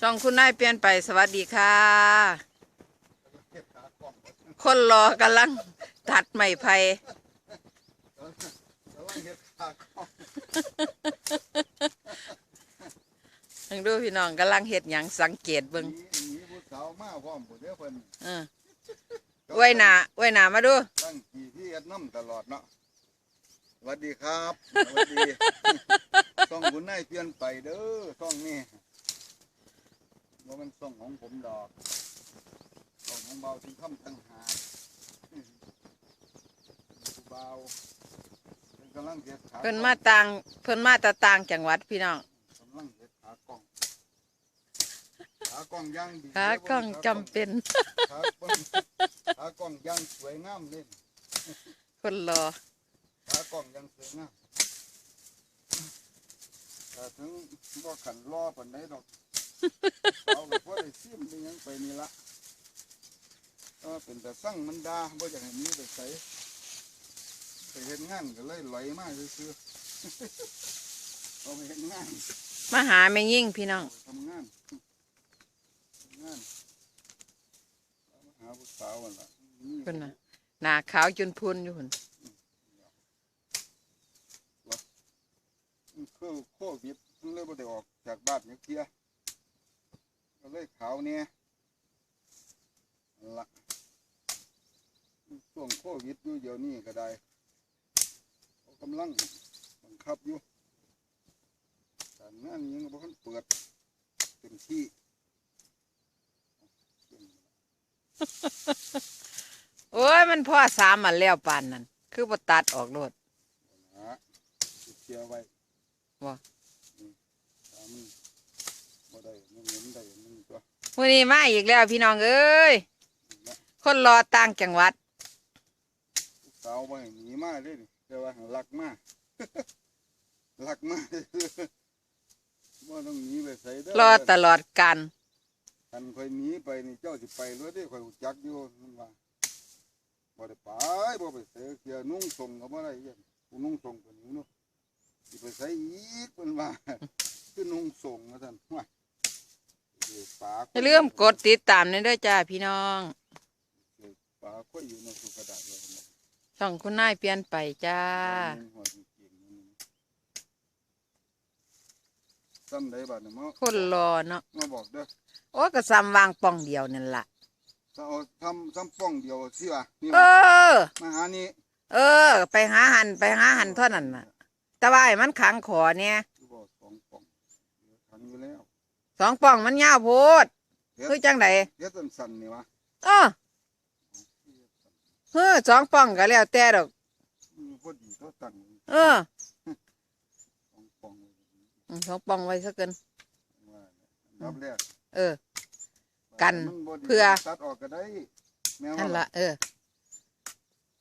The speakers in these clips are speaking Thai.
ช่องคุณนายเปลี่ยนไปสวัสดีค่ะ คนรอกำลังตัดไม้ไผ่แล้วว่าเฮ็ดขากล้องยังดูพี่น้องกำลังเฮ็ดหยังสังเกตเบิ่งหนีหนีผู้สาวมาพร้อมผู้เดียวเพิ่นเออไว้หน้าไว้หน้ามาดูตั้งกี่ที่เฮ็ดน้ำตลอดเนาะสวัสดีครับสวัสดีส่องคุณนายเปลี่ยนไปเด้อส่องนี่ ว่ามันส่องของผมดอกส่องของเบาถึงคำตั้งหากผู้เบาเพิ่นกำลังเฮ็ดขาเพิ่นมาต่างเพิ่นมาแตะต่างจังหวัดพี่น้องกำลังเฮ็ดขากล้องขากล้องย่างดีขากล้องจำเป็น ขากล้องขากล้องย่างสวยงามเลยคนรอขากล้องย่างสวยงามแต่ถึงบ่ขันรอปานใดดอก เอาไปพอได้ซิมได้หยังไปนี่ละเออเป็นแต่สั่งมันดาบ่อยากให้มีไปใส่ไปเฮ็ดงานก็เลยไหลมาซื่อๆเอาไปเฮ็ดงานมาหาแม่ยิ่งพี่น้องทำงานทำงานหาผู้สาวนั่นล่ะมีเพิ่นน่ะหน้าขาวจนพุนอยู่พุ่นคือโควิดมันเลยบ่ได้ออกจากบ้านจักเที่ย ก็เลยขาวเนี่ยนั่นละช่วงโควิดอยู่เดี๋ยวนี้ก็ได้เขากำลังบังคับอยู่การงานยังบ่ทันเปิดเต็มที่โอ้ยมันพ่อสามอันแล้วปานนั้นคือบ่ตัดออกโลดนะเชียร์ไว้ว่าอืมถ้ามัน บ่ได้มันเหม็นได้มันตัวมื้อนี้มาอีกแล้วพี่น้องเอ้ย คนรอต่างจังหวัดลูกสาวบ่ให้หนีมาเลยนี่แต่ว่ารักมากรักมากบ่ต้องหนีไปใส่เด้อรอตลอดการคันข่อยหนีไปนี่เจ้าสิไปเลยเด้ข่อยรู้จักอยู่มันว่าบ่ได้ไปบ่ไปใส่เกียนุ่งส่งก็บ่ได้เอียนกูนุ่งส่งก็หนีเนาะสิไปใส่อีกเพิ่นว่า คือนุ่งส่งว่าซั่นว่า เดี๋ยวปลาอย่าลืมกดติดตามนี่ด้วยจ้าพี่น้องปลาค่อยอยู่ในสุกระดาษเลยนะช่องคุณนายเปลี่ยนไปจ้า หัวจริงๆนี่ซ้ำได้บัดเนี่ยมาคนรอเนาะมาบอกเด้อโอ้ก็ซ้ำวางป่องเดียวนั่นล่ะ ถ้าเอาทำซ้ำป้องเดียวสิวะนี่เอวะอ มาหานี่เออ ไปหาหันไปหาหันเท่านั้นน่ะ แต่ว่าไอ้มันขังขอเนี่ยคือบอกสองป้องเดี๋ยวทันอยู่แล้ว สองป่องมันยาวโพดเฮ็ดคือจังไดเฮ็ดสั้นๆนี่วะเออเฮ้อสองป่องก็แล้วแต่ดอกอืมพอดีเขาตั้งเออสองป้องไว้อืมสองป่องไว้ซะเกินว่าอันดับแรกเออ กันมันบ่ดีเพื่อตัดออกก็ได้แม่ว่านั่นละเออ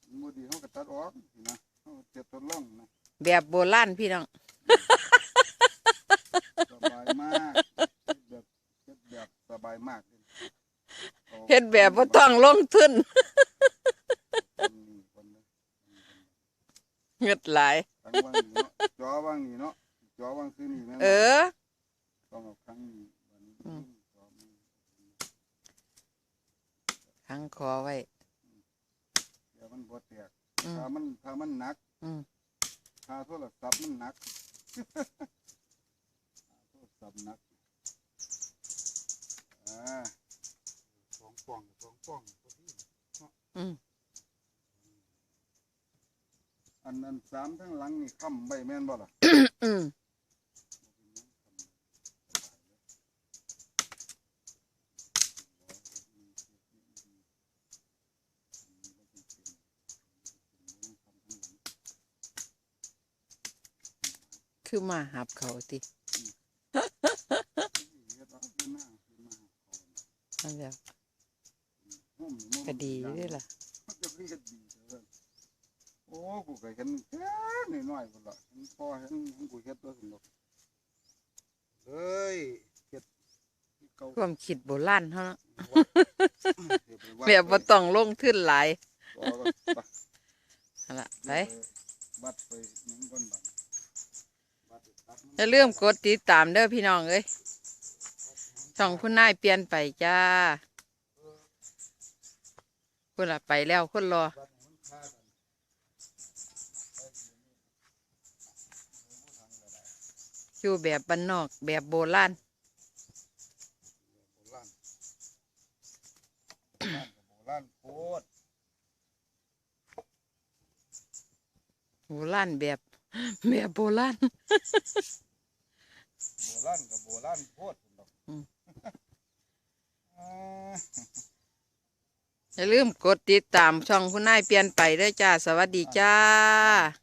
มันบ่ดีเขาก็ตัดออกสินะเขาเจ็บทดลองนะแบบโบราณพี่น้อง สบายมากเฮ็ดแบบเฮ็ดแบบสบายมากเลยอาเฮ็ดแบบบ่ต้องลงทุนคนนี้คนนี้เงิดหลายทั้งว่างนี่เนาะจอว่างนี่เนาะจอว่างคือนี่แม่นบ่เออต้องเอาครั้งนี้วันนี้อืมจอมันขังคอไว้เดี๋ยวมันบ่แตกอืมถ้ามันถ้ามันหนักอืมถ้าโทรศัพท์มันหนักถ้าโทรศัพท์หนักอ่า สองป่องสองป่องพอดีอืมอันนั้นสามทั้งหลังนี่ค้ำใบแม่นบ่ล่ะอืมคือมาหับเขาติ นั่นแหล้วก็ดีเด้วยล่ะจะเรียดดีเด้อโอ้กูก็เห็นแค่น้อยๆพุ่นล่ะเห็นพอเห็นกูเฮ็ดตัวสนุกเฮ้ยเฮ็ดที่เก่าความคิดโบราณเฮาเนาะเดี๋ยวไปวัดแบบบ่ต้องลงทุนหลายต่อก่อนไปนั่นล่ะไปวัดไปหยังก่อนบัดวัดไปตัดมันอย่าลืมกดติดตามเด้อพี่น้องเอ้ย ช่องคุณนายเปลี่ยนไปจ้าคุณละไปแล้วคุณรอบ้านมันฆ่ากันไปอยู่นี่ผู้ทางก็ได้อยู่แบบบ้านนอกแบบโบราณโบราณโบราณกับโบราณโคตรโบราณแบบแบบโบราณโบราณกับโบราณโคตรพุ่นดอกอืมอ่า อย่าลืมกดติดตามช่องคุณนายเปลี่ยนไปด้วยจ้า สวัสดีจ้า